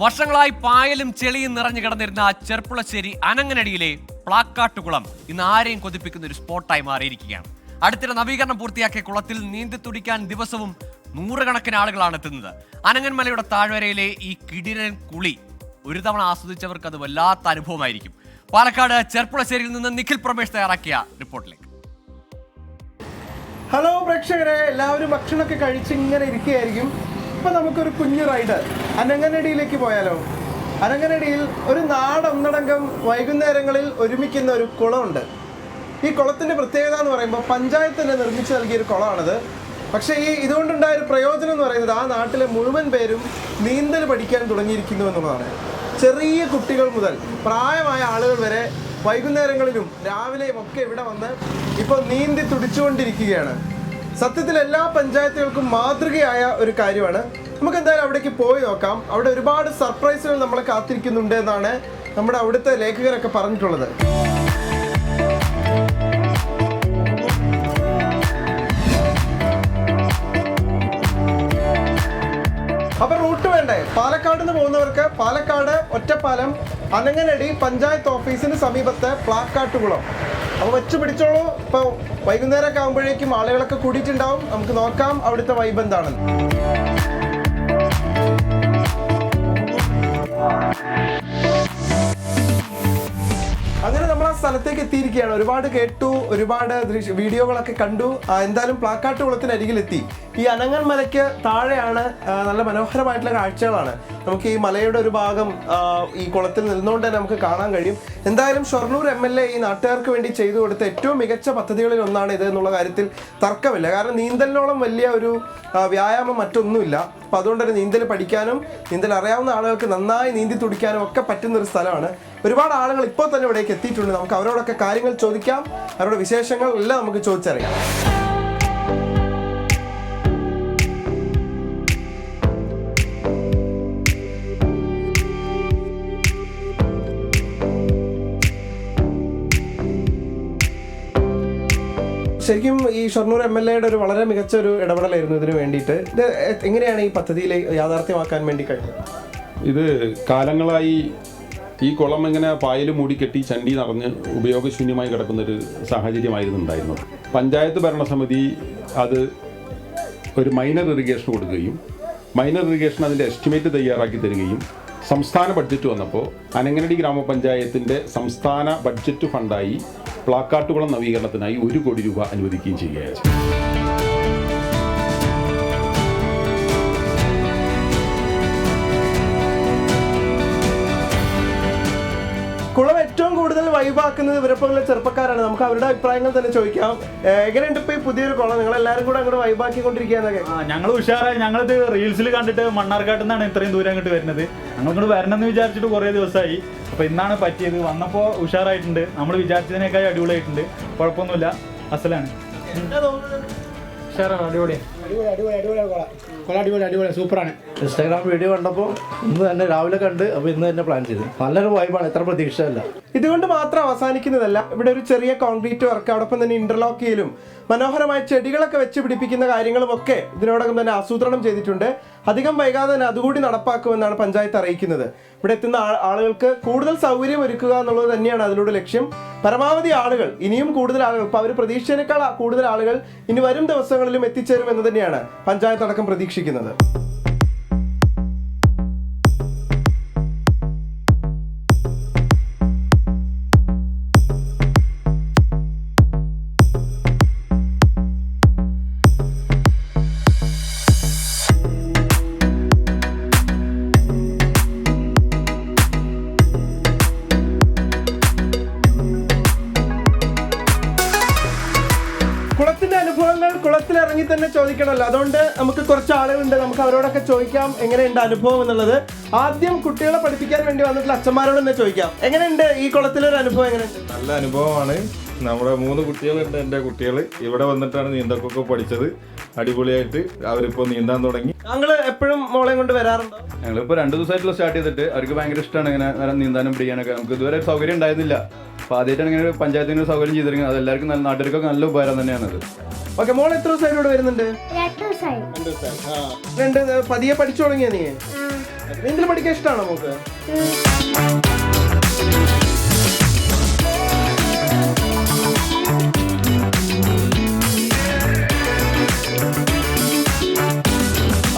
വർഷങ്ങളായി പായലും ചെളിയും നിറഞ്ഞു കിടന്നിരുന്ന ചെർപ്പുളശ്ശേരി അനങ്ങനടിയിലെ പ്ലാക്കാട്ടുകുളം ഇന്ന് ആരെയും കൊതിപ്പിക്കുന്ന ഒരു സ്പോട്ടായി മാറിയിരിക്കുകയാണ്. അടുത്തിടെ നവീകരണം പൂർത്തിയാക്കിയ കുളത്തിൽ നീന്തി തുടിക്കാൻ ദിവസവും നൂറുകണക്കിന് ആളുകളാണ് എത്തുന്നത്. അനങ്ങൻമലയുടെ താഴ്വരയിലെ ഈ കിടിരൻ കുളി ഒരു തവണ ആസ്വദിച്ചവർക്ക് അത് വല്ലാത്ത അനുഭവമായിരിക്കും. പാലക്കാട് ചെർപ്പുളശ്ശേരിയിൽ നിന്ന് നിഖിൽ പ്രമേഷ് തയ്യാറാക്കിയ റിപ്പോർട്ടിലേക്ക്. ഹലോ പ്രേക്ഷകരെ എല്ലാവരും ഭക്ഷണമൊക്കെ കഴിച്ച് ഇങ്ങനെ ഇരിക്കുകയായിരിക്കും. ഇപ്പൊ നമുക്കൊരു കുഞ്ഞു റൈഡ് അനങ്ങനടിയിലേക്ക് പോയാലോ? അനങ്ങനടിയിൽ ഒരു നാടൊന്നടങ്കം വൈകുന്നേരങ്ങളിൽ ഒരുമിക്കുന്ന ഒരു കുളമുണ്ട്. ഈ കുളത്തിന്റെ പ്രത്യേകത എന്ന് പറയുമ്പോൾ പഞ്ചായത്ത് തന്നെ നിർമ്മിച്ചു നൽകിയ ഒരു കുളമാണിത്. പക്ഷേ ഈ ഇതുകൊണ്ടുണ്ടായ ഒരു പ്രയോജനം എന്ന് പറയുന്നത് ആ നാട്ടിലെ മുഴുവൻ പേരും നീന്തൽ പഠിക്കാൻ തുടങ്ങിയിരിക്കുന്നു എന്നുള്ളതാണ്. ചെറിയ കുട്ടികൾ മുതൽ പ്രായമായ ആളുകൾ വരെ വൈകുന്നേരങ്ങളിലും രാവിലെയും ഒക്കെ ഇവിടെ വന്ന് ഇപ്പോൾ നീന്തി തുടിച്ചുകൊണ്ടിരിക്കുകയാണ്. സത്യത്തിൽ എല്ലാ പഞ്ചായത്തുകൾക്കും മാതൃകയായ ഒരു കാര്യമാണ്. നമുക്ക് എന്തായാലും അവിടേക്ക് പോയി നോക്കാം. അവിടെ ഒരുപാട് സർപ്രൈസുകൾ നമ്മളെ കാത്തിരിക്കുന്നുണ്ട് എന്നാണ് നമ്മുടെ അവിടുത്തെ ലേഖകരൊക്കെ പറഞ്ഞിട്ടുള്ളത്. അപ്പൊ റൂട്ട് വേണ്ടേ? പാലക്കാട് നിന്ന് പോകുന്നവർക്ക് പാലക്കാട് ഒറ്റപ്പാലം അനങ്ങനടി പഞ്ചായത്ത് ഓഫീസിന് സമീപത്തെ പ്ലാക്കാട്ടുകുളം. അപ്പൊ വെച്ച് പിടിച്ചോളൂ. ഇപ്പൊ വൈകുന്നേരമൊക്കെ ആകുമ്പോഴേക്കും ആളുകളൊക്കെ കൂടിയിട്ടുണ്ടാവും. നമുക്ക് നോക്കാം അവിടുത്തെ വൈബ് എന്താണെന്ന്. അങ്ങനെ സ്ഥലത്തേക്ക് എത്തിയിരിക്കുകയാണ്. ഒരുപാട് കേട്ടു ഒരുപാട് വീഡിയോകളൊക്കെ കണ്ടു. എന്തായാലും പ്ലാക്കാട്ട് കുളത്തിന് അരികിലെത്തി ഈ അനങ്ങൻ മലയ്ക്ക് താഴെയാണ് നല്ല മനോഹരമായിട്ടുള്ള കാഴ്ചകളാണ്. നമുക്ക് ഈ മലയുടെ ഒരു ഭാഗം ഈ കുളത്തിൽ നിന്നുകൊണ്ട് തന്നെ നമുക്ക് കാണാൻ കഴിയും. എന്തായാലും ഷൊർണൂർ എം എൽ എ ഈ നാട്ടുകാർക്ക് വേണ്ടി ചെയ്തു കൊടുത്ത ഏറ്റവും മികച്ച പദ്ധതികളിൽ ഒന്നാണ് ഇത് എന്നുള്ള കാര്യത്തിൽ തർക്കമില്ല. കാരണം നീന്തലിനോളം വലിയ ഒരു വ്യായാമം മറ്റൊന്നുമില്ല. അപ്പം അതുകൊണ്ട് തന്നെ നീന്തൽ പഠിക്കാനും നീന്തൽ അറിയാവുന്ന ആളുകൾക്ക് നന്നായി നീന്തി തുടിക്കാനും ഒക്കെ പറ്റുന്ന ഒരു സ്ഥലമാണ്. ഒരുപാട് ആളുകൾ ഇപ്പോൾ തന്നെ ഇവിടേക്ക് എത്തിയിട്ടുണ്ട്. നമുക്ക് അവരോടൊക്കെ കാര്യങ്ങൾ ചോദിക്കാം. അവരുടെ വിശേഷങ്ങൾ എല്ലാം നമുക്ക് ചോദിച്ചറിയാം. ശരിക്കും ഈ ഷൊർണൂർ എം എൽ എയുടെ ഒരു വളരെ മികച്ച ഒരു ഇടപെടലായിരുന്നു ഇതിന് വേണ്ടിയിട്ട്. ഇത് എങ്ങനെയാണ് ഈ പദ്ധതിയിൽ യാഥാർത്ഥ്യമാക്കാൻ വേണ്ടി കഴിഞ്ഞത്? ഇത് കാലങ്ങളായി ഈ കുളം ഇങ്ങനെ പായൽ മൂടിക്കെട്ടി ചണ്ടി നിറഞ്ഞ് ഉപയോഗശൂന്യമായി കിടക്കുന്നൊരു സാഹചര്യമായിരുന്നു ഉണ്ടായിരുന്നത് പഞ്ചായത്ത് ഭരണസമിതി അത് ഒരു മൈനർ ഇറിഗേഷൻ കൊടുക്കുകയും മൈനർ ഇറിഗേഷൻ അതിന്റെ എസ്റ്റിമേറ്റ് തയ്യാറാക്കി തരികയും സംസ്ഥാന ബഡ്ജറ്റ് വന്നപ്പോൾ അനങ്ങനടി ഗ്രാമപഞ്ചായത്തിന്റെ സംസ്ഥാന ബഡ്ജറ്റ് ഫണ്ടായി പ്ലാക്കാട്ടുകുളം നവീകരണത്തിനായി ഒരു കോടി രൂപ അനുവദിക്കുകയും ചെയ്യുകയാണ്. കൂടുതൽ വൈബാക്കുന്നത് ഇവരെപ്പോലുള്ള ചെറുപ്പക്കാരാണ്. നമുക്ക് അവരുടെ അഭിപ്രായങ്ങൾ തന്നെ ചോദിക്കാം. എങ്ങനെയുണ്ട് ഇപ്പൊ ഈ പുതിയൊരു കുളം? നിങ്ങൾ എല്ലാവരും കൂടെ അങ്ങോട്ട് വൈബാക്കിക്കൊണ്ടിരിക്കുകയെന്നൊക്കെ ഞങ്ങൾ ഉഷാറായി. ഞങ്ങളിത് റീൽസിൽ കണ്ടിട്ട് മണ്ണാർക്കാട്ടിൽ നിന്നാണ് ഇത്രയും ദൂരം അങ്ങോട്ട് വരുന്നത്. ഞങ്ങൾ ഇങ്ങോട്ട് വരണം എന്ന് വിചാരിച്ചിട്ട് കുറേ ദിവസമായി. അപ്പൊ ഇന്നാണ് പറ്റിയത്. വന്നപ്പോൾ ഉഷാറായിട്ടുണ്ട്. നമ്മൾ വിചാരിച്ചതിനേക്കാൾ അടിപൊളിയായിട്ടുണ്ട്. കുഴപ്പമൊന്നുമില്ല. അസലാണ്. ഉഷാറാണ് അടിപൊളിയാണ് സൂപ്പറാണ്. ഇൻസ്റ്റാഗ്രാം വീഡിയോ കണ്ടപ്പോൾ ഇന്ന് തന്നെ രാവിലെ കണ്ട് അപ്പോൾ ഇന്ന് തന്നെ പ്ലാൻ ചെയ്തു. നല്ലൊരു വൈബാണ് എത്ര പ്രതീക്ഷയല്ല. ഇതുകൊണ്ട് മാത്രം അവസാനിക്കുന്നതല്ല. ഇവിടെ ഒരു ചെറിയ കോൺക്രീറ്റ് വർക്ക് അതോടൊപ്പം തന്നെ ഇന്റർലോക്ക് ചെയ്യലും മനോഹരമായ ചെടികളൊക്കെ വെച്ച് പിടിപ്പിക്കുന്ന കാര്യങ്ങളും ഒക്കെ ഇതിനോടകം തന്നെ ആസൂത്രണം ചെയ്തിട്ടുണ്ട്. അധികം വൈകാതെ തന്നെ അതുകൂടി നടപ്പാക്കുമെന്നാണ് പഞ്ചായത്ത് അറിയിക്കുന്നത്. ഇവിടെ എത്തുന്ന ആളുകൾക്ക് കൂടുതൽ സൗകര്യം ഒരുക്കുക എന്നുള്ളത് തന്നെയാണ് അതിലൂടെ ലക്ഷ്യം. പരമാവധി ആളുകൾ ഇനിയും കൂടുതൽ ആളുകൾ ഇപ്പോൾ അവർ പ്രതീക്ഷിച്ചതിനേക്കാൾ കൂടുതൽ ആളുകൾ ഇനി വരും ദിവസങ്ങളിലും എത്തിച്ചേരും എന്ന് തന്നെയാണ് പഞ്ചായത്ത് അടക്കം പ്രതീക്ഷിക്കുന്നത്. കുളത്തിന്റെ അനുഭവങ്ങൾ കുളത്തിൽ ഇറങ്ങി തന്നെ ചോദിക്കണമല്ലോ. അതുകൊണ്ട് നമുക്ക് കുറച്ച് ആളുകളുണ്ട്. നമുക്ക് അവരോടൊക്കെ ചോദിക്കാം എങ്ങനെയുണ്ട് അനുഭവം എന്നുള്ളത്. ആദ്യം കുട്ടികളെ പഠിപ്പിക്കാൻ വേണ്ടി വന്നിട്ടുള്ള അച്ഛന്മാരോട് തന്നെ ചോദിക്കാം. എങ്ങനെയുണ്ട് ഈ കുളത്തിലൊരു അനുഭവം എങ്ങനെയുണ്ട്? നല്ല അനുഭവമാണ്. നമ്മുടെ മൂന്ന് കുട്ടികളുണ്ട് എന്റെ കുട്ടികൾ ഇവിടെ വന്നിട്ടാണ് നീന്തക്കൊക്കെ പഠിച്ചത്. അടിപൊളിയായിട്ട് അവരിപ്പോൾ നീന്താൻ തുടങ്ങി. ഞങ്ങൾ എപ്പോഴും മോളെ കൊണ്ട് വരാറുണ്ടോ? ഞങ്ങളിപ്പോൾ രണ്ട് ദിവസമായിട്ടുള്ള സ്റ്റാർട്ട് ചെയ്തിട്ട് അവർക്ക് ഭയങ്കര ഇഷ്ടമാണ് ഇങ്ങനെ നീന്താനും പിടിക്കാനൊക്കെ. നമുക്ക് ഇതുവരെ സൗകര്യം ഉണ്ടായിരുന്നില്ല. അപ്പോൾ ആദ്യമായിട്ടാണ് ഇങ്ങനെ ഒരു പഞ്ചായത്തിന് ഒരു സൗകര്യം ചെയ്തിരിക്കുന്നത്. അത് എല്ലാവർക്കും നല്ല നാട്ടുകാർക്കൊക്കെ നല്ല ഉപകാരം തന്നെയാണത് ഓക്കെ മോൾ എത്ര ദിവസമായിട്ട് ഇവിടെ വരുന്നുണ്ട്? രണ്ട് പതിയെ പഠിച്ചു തുടങ്ങിയ നീ? നീന്തൽ പഠിക്കാൻ ഇഷ്ടമാണോ നമുക്ക്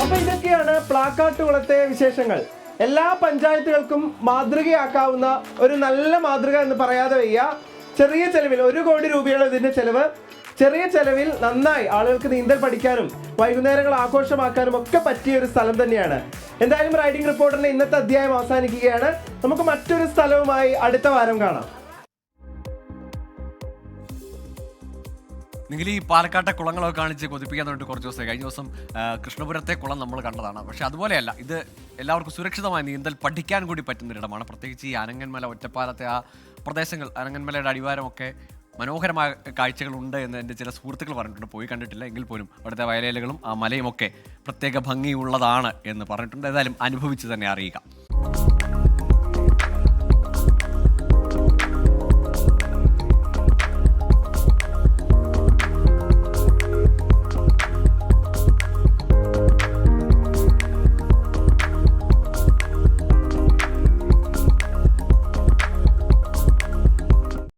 അപ്പൊ ഇതൊക്കെയാണ് പ്ലാക്കാട്ടുകുളത്തെ വിശേഷങ്ങൾ. എല്ലാ പഞ്ചായത്തുകൾക്കും മാതൃകയാക്കാവുന്ന ഒരു നല്ല മാതൃക എന്ന് പറയാതെ വയ്യ. ചെറിയ ചെലവിൽ ഒരു കോടി രൂപയാണ് ഇതിന്റെ ചെലവ്. ചെറിയ ചെലവിൽ നന്നായി ആളുകൾക്ക് നീന്തൽ പഠിക്കാനും വൈകുന്നേരങ്ങൾ ആഘോഷമാക്കാനും ഒക്കെ പറ്റിയ ഒരു സ്ഥലം തന്നെയാണ്. എന്തായാലും റൈഡിംഗ് റിപ്പോർട്ടറിന്റെ ഇന്നത്തെ അധ്യായം അവസാനിക്കുകയാണ്. നമുക്ക് മറ്റൊരു സ്ഥലവുമായി അടുത്ത വാരം കാണാം. നിങ്ങൾ ഈ പാലക്കാട്ടെ കുളങ്ങളൊക്കെ കാണിച്ച് കൊതിപ്പിക്കാൻ തുടങ്ങിയിട്ട് കുറച്ച് ദിവസമായി. കഴിഞ്ഞ ദിവസം കൃഷ്ണപുരത്തെ കുളം നമ്മൾ കണ്ടതാണ്. പക്ഷെ അതുപോലെയല്ല ഇത് എല്ലാവർക്കും സുരക്ഷിതമായി നീന്തൽ പഠിക്കാൻ കൂടി പറ്റുന്ന ഒരിടമാണ് പ്രത്യേകിച്ച് ഈ അനങ്ങന്മല ഒറ്റപ്പാലത്തെ ആ പ്രദേശങ്ങൾ അനങ്ങന്മലയുടെ അടിവാരമൊക്കെ മനോഹരമായ കാഴ്ചകളുണ്ട് എന്ന് എന്റെ ചില സുഹൃത്തുക്കൾ പറഞ്ഞിട്ടുണ്ട്. പോയി കണ്ടിട്ടില്ല എങ്കിൽ പോലും അവിടുത്തെ വയലേലുകളും ആ മലയുമൊക്കെ പ്രത്യേക ഭംഗിയുള്ളതാണ് എന്ന് പറഞ്ഞിട്ടുണ്ട്. ഏതായാലും അനുഭവിച്ച് തന്നെ അറിയുക.